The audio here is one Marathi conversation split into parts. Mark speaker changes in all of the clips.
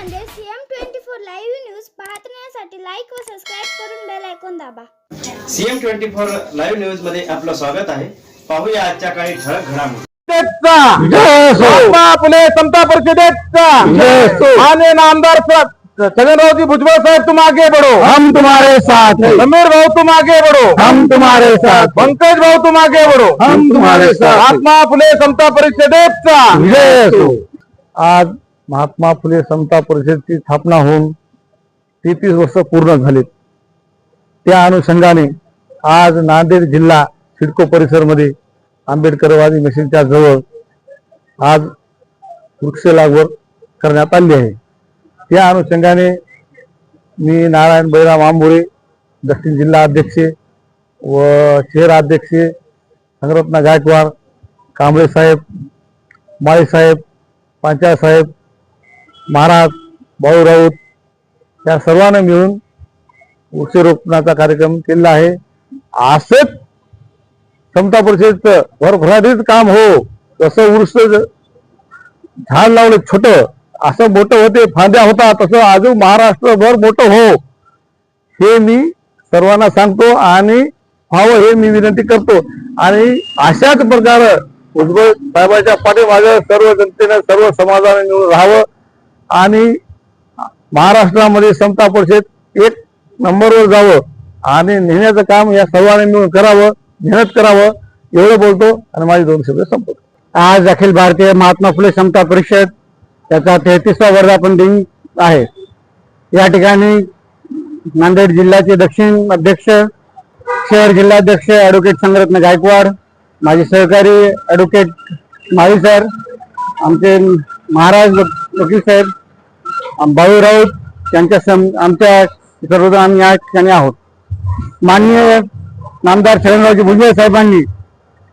Speaker 1: Nanded CM twenty four live news पाहण्यासाठी लाईक व सबस्क्राईब करून बेल आयकॉन दाबा.
Speaker 2: सीएम ट्वेंटी फोर लाईव्ह न्यूजमध्ये आपलं स्वागत आहे. पाहूया आजच्या काही ठळक घडामोडी.
Speaker 3: समता माननीय नामदार छगनरावजी भुजबळ साहेब तुम आगे बढ़ो हम तुम्हारे साथ समीर भाऊ तुम आगे बढ़ो हम तुम्हारे साथ पंकज भाऊ तुम आगे बढ़ो हम तुम्हारे साथ महात्मा फुले समता परिषदेचा आज महात्मा फुले समता परिषदेची स्थापना होऊन तेहतीस वर्ष पूर्ण झालीत. त्या अनुषंगाने आज नांदेड जिल्हा सिडको परिसरमध्ये आंबेडकरवादी मशीनच्या जवळ आज वृक्ष लागवड करण्यात आली आहे. त्या अनुषंगाने मी नारायण बैराम आंबोरे दक्षिण जिल्हा अध्यक्ष व शहराध्यक्ष संगरत्ना गायकवाड कांबळे साहेब माळेसाहेब साहेब पंचायत साहेब महाराज भाऊ राऊत या सर्वांना मिळून वृक्षारोपणाचा कार्यक्रम केलेला आहे. असंच समता परिषदेचं भरभराटीच काम हो तसं वृक्ष झाड लावलं छोट असं मोठं होते फांद्या होता तसं अजून महाराष्ट्रभर मोठं हो. हे मी सर्वांना सांगतो आणि व्हावं हे मी विनंती करतो. आणि अशाच प्रकारे भुजबळ साहेबांच्या पाठीमागं सर्व जनतेनं सर्व समाजाने मिळून राहावं. आणि महाराष्ट्रामध्ये समता परिषद एक नंबरवर जावं आणि नेण्याचं काम या सर्वांनी मिळून करावं मेहनत करावं एवढं बोलतो आणि माझे दोन शब्द संपत आज अखिल भारतीय महात्मा फुले समता परिषद त्याचा तेहतीसवा वर्धापन दिन आहे. या ठिकाणी नांदेड जिल्ह्याचे दक्षिण अध्यक्ष शहर जिल्हाध्यक्ष ॲडव्होकेट संगरत्न गायकवाड माझे सहकारी ॲडव्होकेट माळी सर आमचे महाराज वकील साहेब भाऊ राऊत यांच्या सम आमच्या सर्वजण आम्ही या ठिकाणी आहोत. माननीय नामदार शरणरावजी भुजबळ साहेबांनी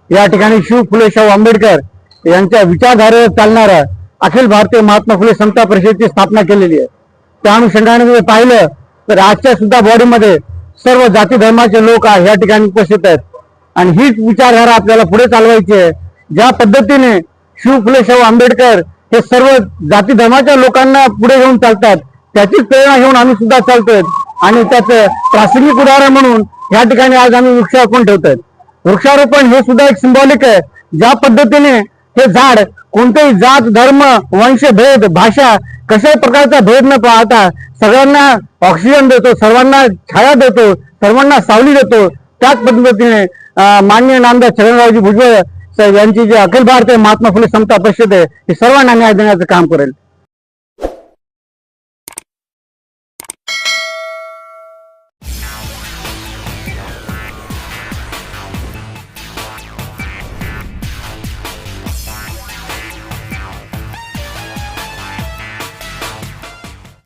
Speaker 3: या ठिकाणी शिव फुले शाहू आंबेडकर यांच्या विचारधारेवर चालणाऱ्या अखिल भारतीय महात्मा फुले समता परिषदेची स्थापना केलेली आहे. त्या अनुषंगाने जर पाहिलं तर आजच्या सुद्धा बॉडीमध्ये सर्व जाती धर्माचे लोक आहे या ठिकाणी उपस्थित आहेत. आणि हीच विचारधारा आपल्याला पुढे चालवायची आहे. ज्या पद्धतीने शिव फुले शाहू आंबेडकर हे सर्व जाती धर्माच्या लोकांना पुढे घेऊन चालतात. त्याचीच प्रेरणा घेऊन आम्ही सुद्धा चालतोय. आणि त्याचं प्रासंगिक उदाहरण म्हणून या ठिकाणी आज आम्ही वृक्षारोपण ठेवतोय. वृक्षारोपण हे सुद्धा एक सिंबॉलिक आहे. ज्या पद्धतीने हे झाड कोणतेही जात धर्म वंश भेद भाषा कशाही प्रकारचा भेद न पाहता सगळ्यांना ऑक्सिजन देतो सर्वांना छाया देतो सर्वांना सावली देतो. त्याच पद्धतीने मान्य माननीय नामदार छगनरावजी भुजबळ यांची जी अखिल भारतीय महात्मा फुले समता परिषद आहे. ही सर्वांना न्याय देण्याचं काम करेल.